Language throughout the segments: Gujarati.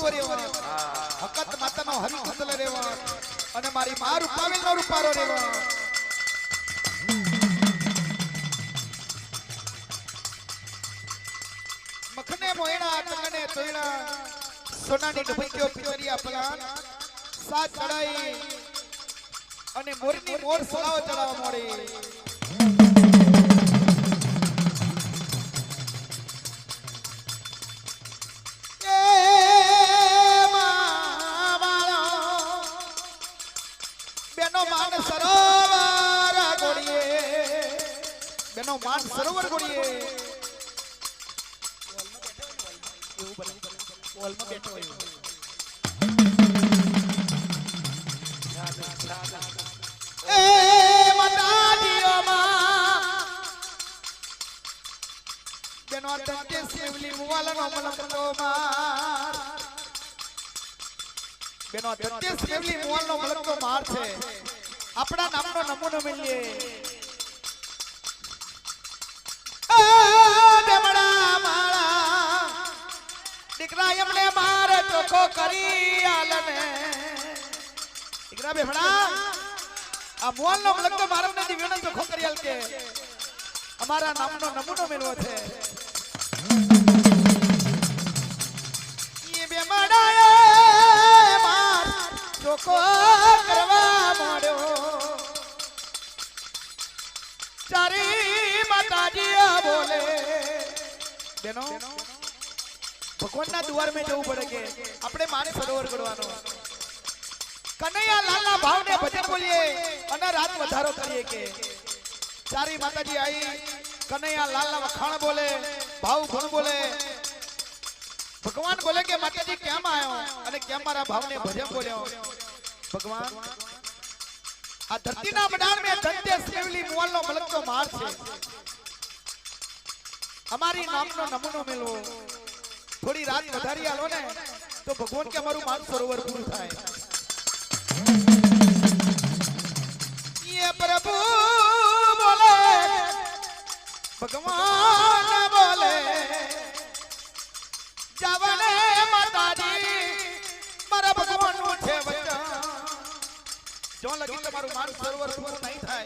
પશુ રેવા હકત અને મારી મા રૂપાવેલ નો સાત ચડાઈ અને મોરની મોર સલાવ ચડાવવા મળી. બેનો માન સરોવર ગોળીએ હોલમાં બેઠો હોય એ માતાજીઓમાં બેનો તંતે સેવલી મુવાલાનો મલમતો માર બેનો તંતે સેવલી મુવાલનો મલમતો માર છે આપણા નામનો નમૂનો મળીએ દીકરા એમને મારે ચોખ્ખો કરી આલને. દીકરા બેમડા આ મુવાલનો મલમતો મારા નથી વેણો ચોખ્ખો કરી આલ કે અમારા નામનો નમૂનો મેળવો છે. ઈ બેમડાએ માર ચોખ્ખો કરવા માંડ્યો. ચારી માતાજી બોલે, બેનો ભગવાનના દુવાર મેં જવું પડે કે આપણે માને સરોવર કરવાનો કનૈયા લાલના ભાવને ભજન બોલીએ અને રાત વધારો કરીએ કે ચારી માતાજી આઈ, કનૈયા લાલના વખાણ બોલે, ભાવ ગુણ બોલે. ભગવાન બોલે કે, માતાજી, કેમ આવ્યો અને કેમ મારા ભાવને ભજન બોલ્યો? ભગવાન, આ ધરતીના મડાણ મેં ધંધે સેવલી મુવાલનો મલકતો માર છે. અમારી નામનો નમૂનો મેળવો. थोड़ी रात वधारी आलो ने तो भगवान के अमरु मान सरोवर पूर था ये प्रभु बोले, भगवान बोले, जावने माता दी मरा भगवान उठे बच्चा जोन लगी तो अमरु मान सरोवर पूर नहीं था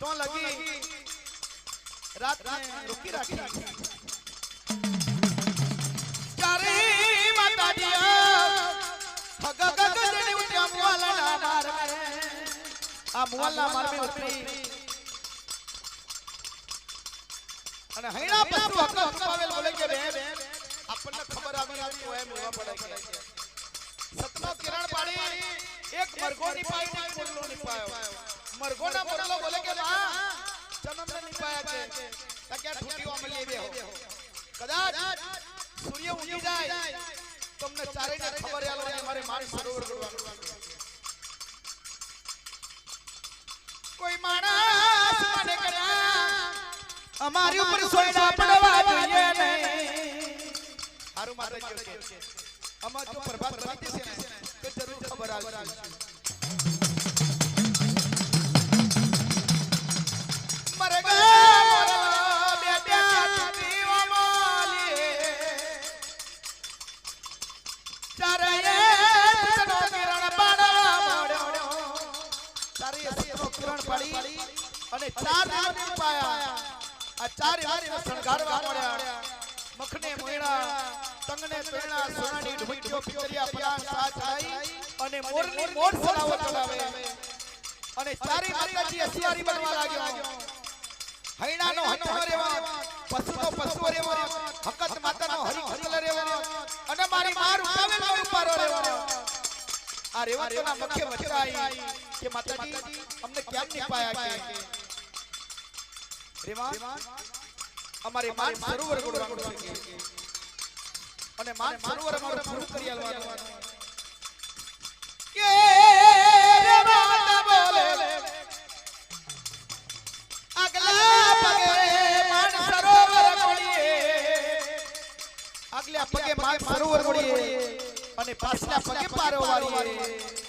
जोन लगी रात में रुकी रखी। આ મુવાલના માર ઉતરી અને હૈણા પશુ હક હકાવેલ બોલે કે બેન આપણને ખબર આવી આવી હોય મેળવા પડે કે સતનો કિરણ પાડી એક મરઘો નિપાઈ ને મોરલો નિપાયો મરઘો ના મોરલો બોલે કે માં ચનમ ને નિપાયા છે તકે ઠૂટીઓ મળી બે હો કદાચ સૂર્ય ઉગી જાય તમને ચારે ખબર આલો મારે મારે સરોવર કરવાનું કોઈ માણસ મને કર્યા અમારી ઉપર સોયડા પડવા જોઈએ નહીં હારું મારે જો કે અમાર જો પ્રભાત બની છે ને. તો જરૂર ખબર આવશે અમારે માન સરોવર ગોળવાનું છે. અને માન સરોવર અમારું પૂરું કરી આલવાનું કે રેવા બોલે. આગલા પગે માન સરોવર ગોળીએ. આગલા પગે માન સરોવર ગોળીએ. અને પાછલા પગે પારો વાળીએ.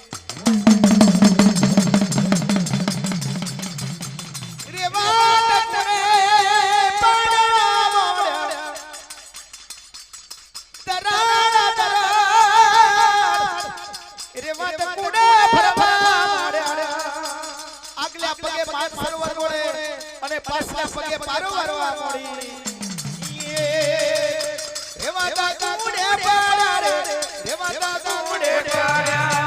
પગે પારો વારવા મોડી હે માતા પાડા રે માતા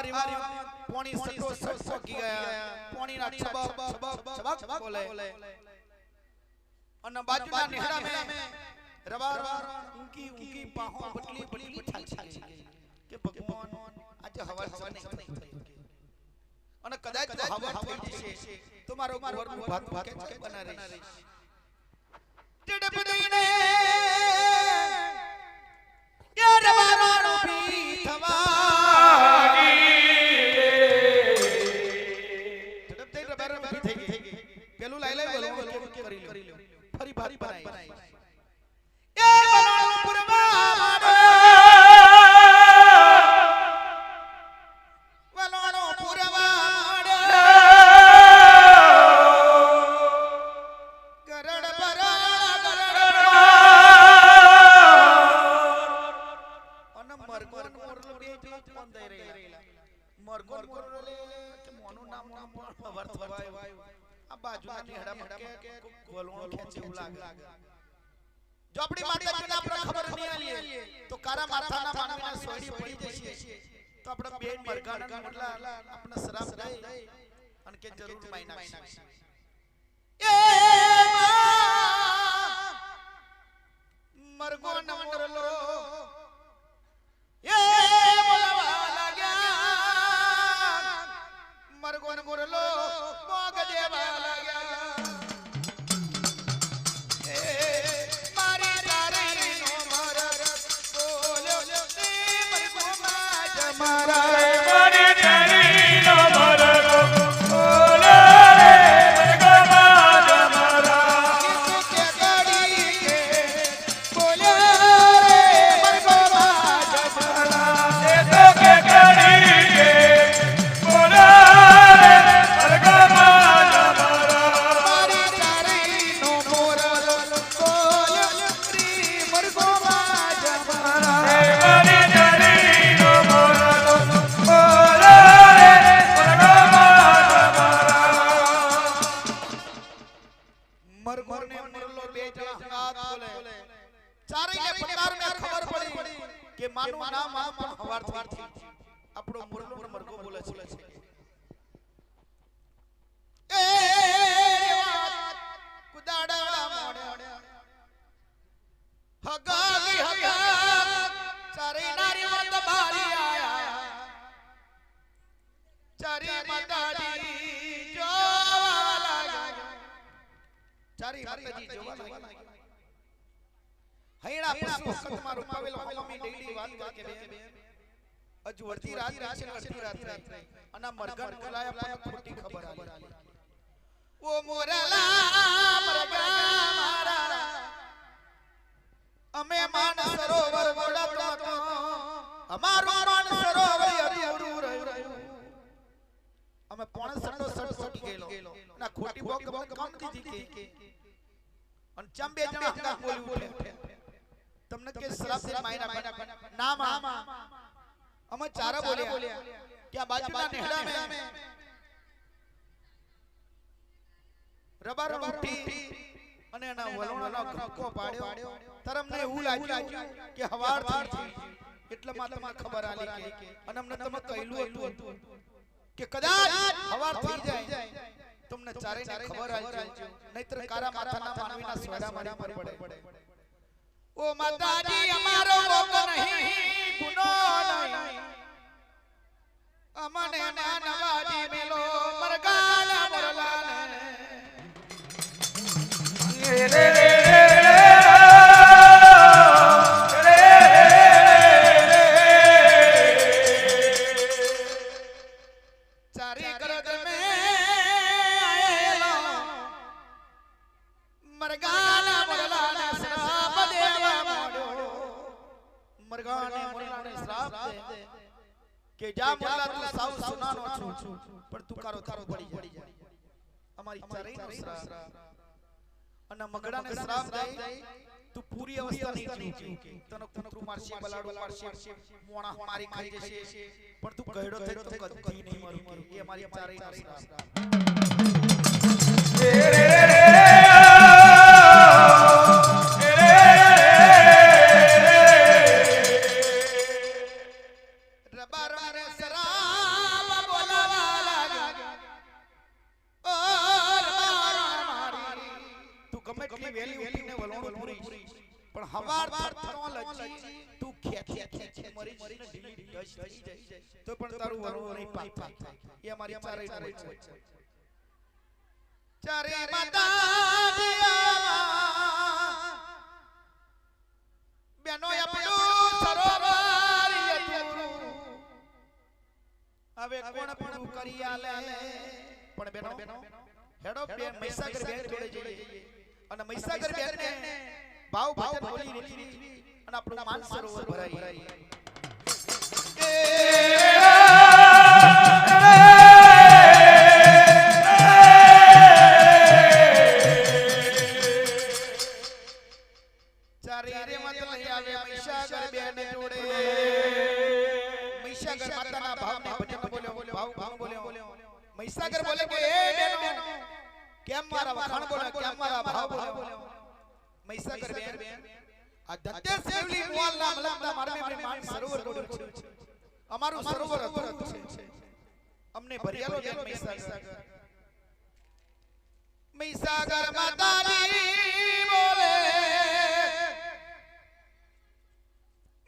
આ રીવા પોણી સટો સટ સોકી ગયા પોણીના છબક છબક છબક બોલે અને બાજુના નેહડા મે રવા રવા ઊંકી ઊંકી પાહો બટલી બટલી ઠાકી ગઈ કે ભગવાન આજે હવા હવા નહીં થઈ અને કદાચ જો હવા થઈ જશે તો મારો ગોરનું ભાત કે છે બના રહી ટીડપડીને કે રવાનો પી बात बनाई ગોલવણ ખેંચે એવું લાગે. જો આપણી માતાજીને આપણે ખબર નહીં આલીએ તો કારા માથાના માનવીના સોડી પડી જશે તો આપણે બે મરઘાના મોરલા આપણે શરાબ દઈ. અને કે જરૂર માઈ નાખશે એ મરગો ન મોરલો એ બોલાવા લાગ્યા. મરગો ન મોરલો ચારી માતાજી જોવા લાગ્યા હૈણા પુષ્પ વખતમાં રૂપાવેલ હોમી ડેલી વાત કરે કે બેન હજુ વળતી રાત રહી છે ને અડધી રાત રહી અને આ મરઘાને બોલાયા પણ ખોટી ખબર આલી ઓ મોરલા મરઘા મારા અમે માન સરોવર વડતો તો અમારું માન સરોવર અધૂરું રહ્યું અમે પોણે સટો સટ સોટી ગયેલો ના ખોટી બોક બોક કામ દીધી કે અને ચંબે જણા હંગા બોલી ઉઠે તમને કે શ્રાપ દે માયના માયના ના માં અમે ચારા બોલ્યા કે આ બાજુના નેહડા મે રબર ઉઠી અને એના વલણોનો ઘક્કો પાડ્યો તરમને એવું લાગ્યું કે હવાર થઈ એટલે માં તમને ખબર આલી કે અને અમને તમે કહેલું હતું કે કદાચ હવાર થઈ જાય તમને ચારે ને ખબર આલજો નહીતર કારા માથાના માનવીના સોડા મારી પર પડે ઓ માતાજી અમારો ભોગ નહીં ગુનો નહીં. અમને ના નવાજી મેલો મરગાના મોરલાને ચારી શ્રાપ દે કે જા મોરલા તું સાવ સુનાનો છું પણ તું કારો તારો પડી જાય. અમારી ચારેયનો શ્રાપ. અને મગડાને શ્રાપ દે તું પૂરી અવસ્થા નહીં જીવતી તને કૂતરું મારશે બલાડો મારશે મોણા મારી ખાઈ જશે. પણ તું ગયડો થઈ તો કદી નહીં મરું એ અમારી ચારેયનો શ્રાપ. થાય એ અમારી ચારે હોય છે ચારે માતા બેનો આપણું સરોવર યતું હવે કોણ પૂરું કરી આલે પણ બેનો બેનો હેડો બે મહીસાગર બેન જોડે જઈએ અને મહીસાગર બેન ને ભાવ ભાવ બોલી રીતવી અને આપણું માન સરોવર ભરાઈ ચારે અમને ભરિયાલો બેન મહીસાગર મહીસાગર માતાજી બોલે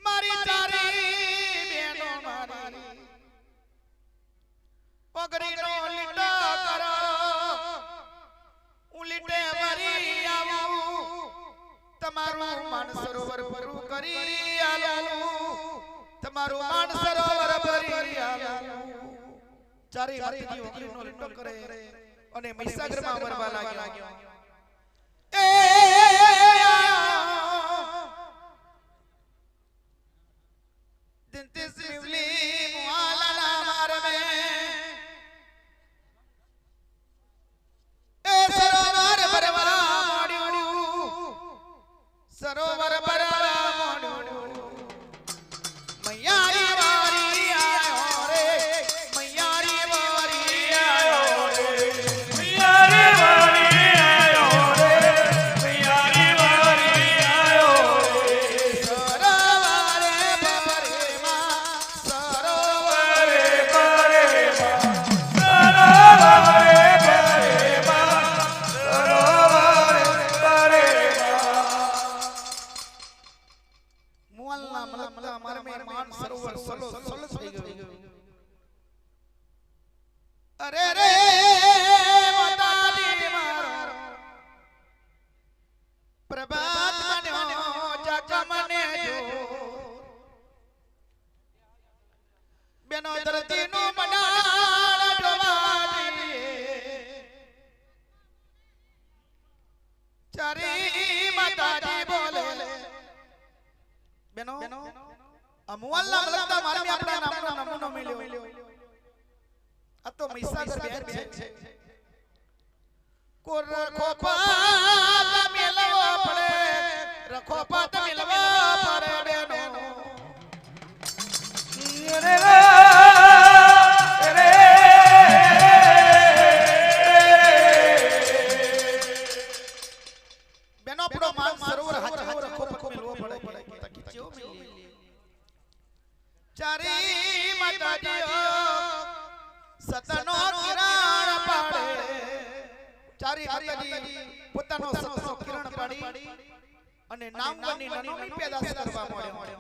મારી તારી બેનો મારી પગરીનો લીટો કરો હું મારી આવું તમારું માન સરોવર પૂરું કરી આલું તમારું માન સરોવર ભરી આલું ચારે માતાજી ઓગરીનો લીટો કરે અને મહીસાગરમાં વરવા લાગ્યો એ દિનતે સિવલી મુઆલા મારમે એ સરોવર ભરવા મોડ્યું સરોવર ચારી માતાજી બોલે. બેનો આ મુઅલ્લા મલકતા મારમે આપણા નામનો નમૂનો મળ્યો. આ તો મહીસાગર બેન છે. કોર રખો પાત મેલવો પડે. રખો પાત મેલવો પડે બેનો. બેનો. ચારી માતાજીઓ સતનો કિરણ પાડે. ચારી માતાજી પોતાનો સતનો કિરણ પાડી અને નામવરની નનોમી પેદા કરવા મળ્યો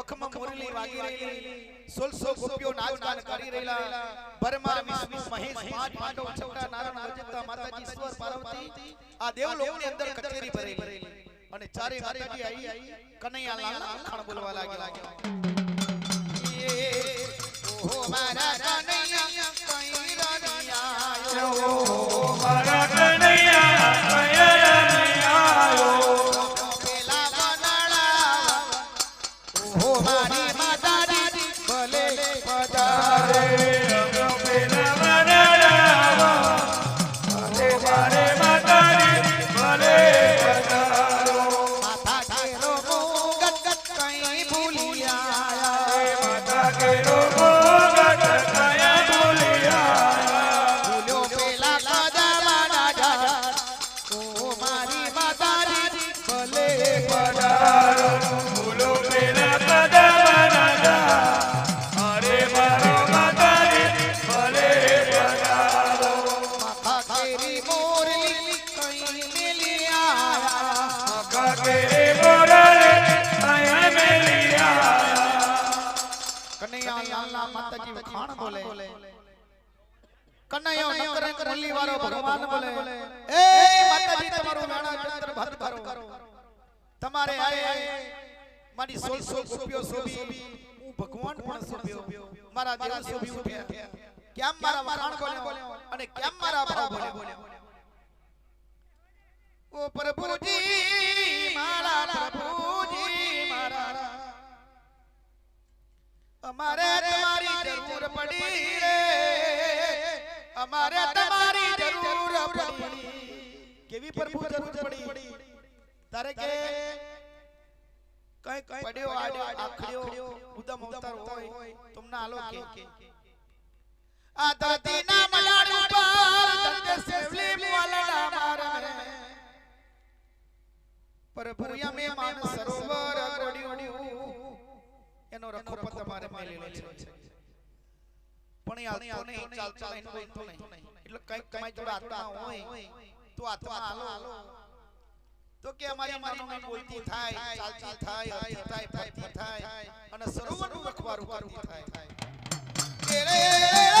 મખમા મુરલી વાગી રહી સોલસો ગોપીઓ નાચ ગાન કરી રહેલા ભરમા વિષ્ણુ મહેશ પાંચ પાંડવ છોટા નારાયણ વજતા માતાજી ઈશ્વર પાર્વતી આ દેવલોકની અંદર કચેરી ભરેલી અને ચારે માતાજી આવી કનૈયા લાલ લખાણ બોલવા લાગ્યા એ ઓહો મારા કનૈયા કઈ રનિયા મારા બોલે. કનૈયો નકરે મુરલી વાળો ભગવાન બોલે. એ માતાજી તમારું વેણા જંતર ભર કરો. તમારે આય મારી સોલ સોલ ગોપીઓ સોબી હું ભગવાન પણ શોભ્યો. મારા દેવ શોભી ઉઠ્યા. કેમ મારા વખાણ બોલ્યો? અને કેમ મારા ભાવ બોલ્યો? ઓ પ્રભુજી મારા પ્રભુજી અમારે તમારી જરૂર પડી રે અમારે તમારી જરૂર પડી કેવી પ્રભુ જરૂર પડી તારે કે કઈ કઈ પડ્યો આડ્યો આખડ્યો ઉદમ અવતાર હોય તમને આલો કે આ ધરતી ના મલાડ ઉપર ધરતે સેવલી મોલડા મારે પ્રભુ યમે માન સરોવર ગોડ્યું એનો પણ તમારે મેલેલો છે. પણ એ આલતો નહીં ચાલતો નહીં બોલતો નહીં. એટલે કઈ કમાઈ જોડે આત્મા હોય તો આત્મા હાલો. તો કે અમારી માનો બોલતી થાય ચાલતી થાય હરતી થાય ફરતી થાય અને સરોવરનું રખવારું કરતી થાય. કે રે.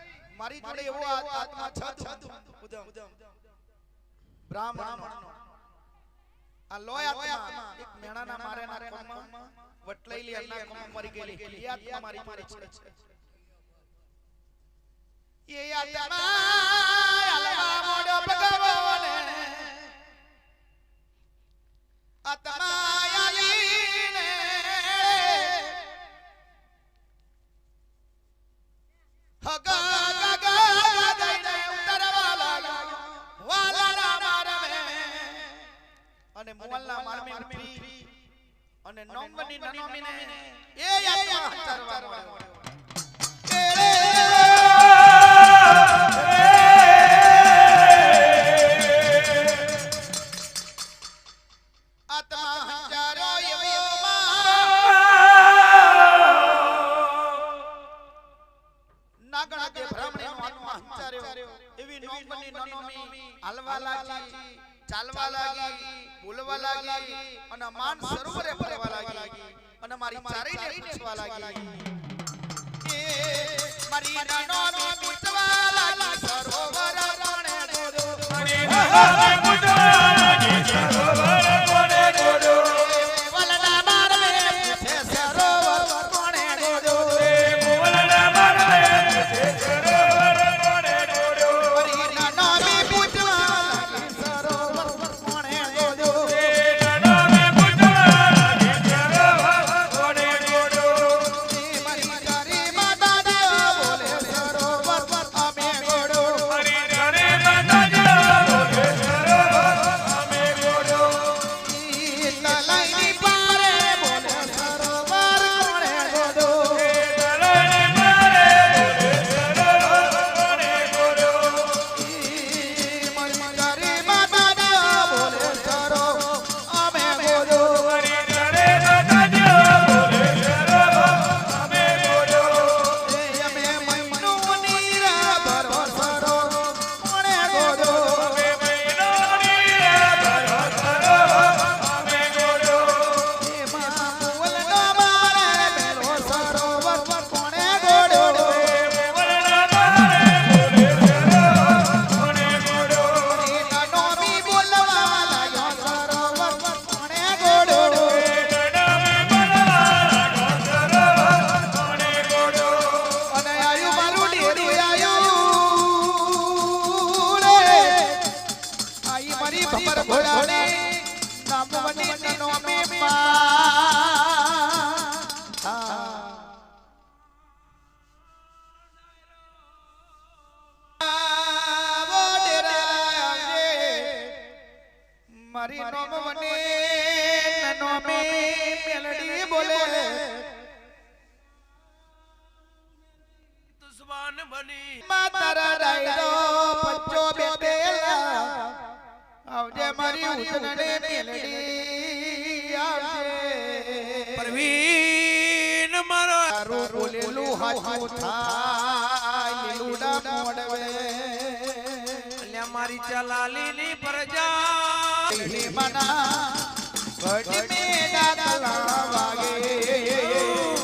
મારી જોડે એવો આત્મા છત ઉદમ બ્રાહ્મણ આ લોય આત્મા. એક મેણાના મારેના કોમમાં વટલાઈલી અન્ના કોમમાં મરી ગયેલી. એ આત્મા મારી મારી છે. એ આત્મા અલવા મોડો ભગવાન. આત્મા ¡Ah! मारी नोम वने ननोमे मेलडी बोले। तुस्वान बनी। मातारा राइडो पच्चो बेतेला। आवजे मारी उतने मेलडी। आवजे। परवीन मरो। रूपोले लुहा चूथा लुडा मोडवे। मारी चलाली नी परजा। કાઢી મના ભટ મેળા વાગે.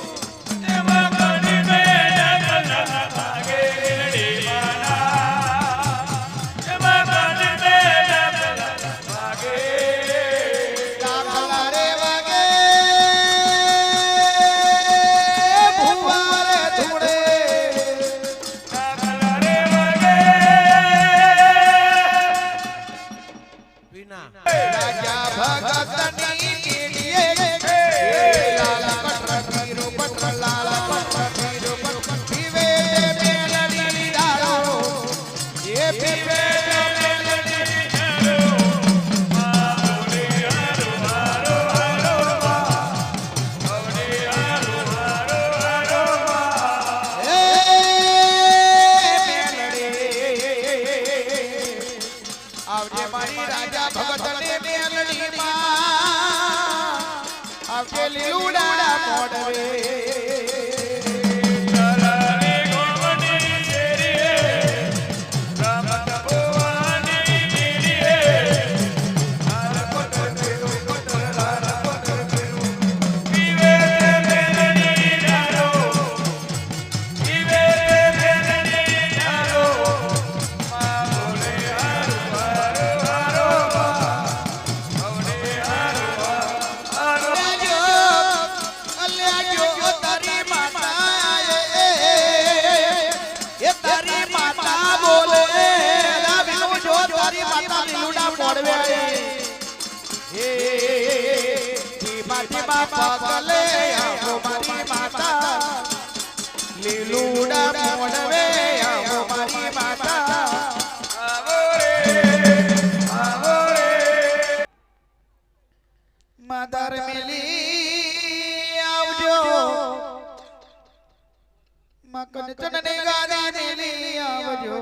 દાદાને લઈ આવજો.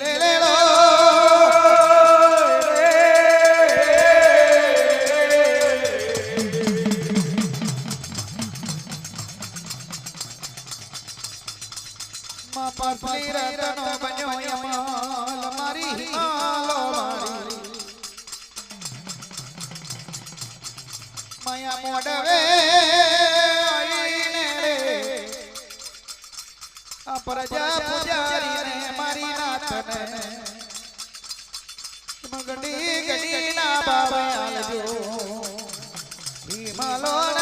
લે લે લો. પૂજારી મારી નાથને ગડી ગડી ના બાબા આલજો. હિમાલય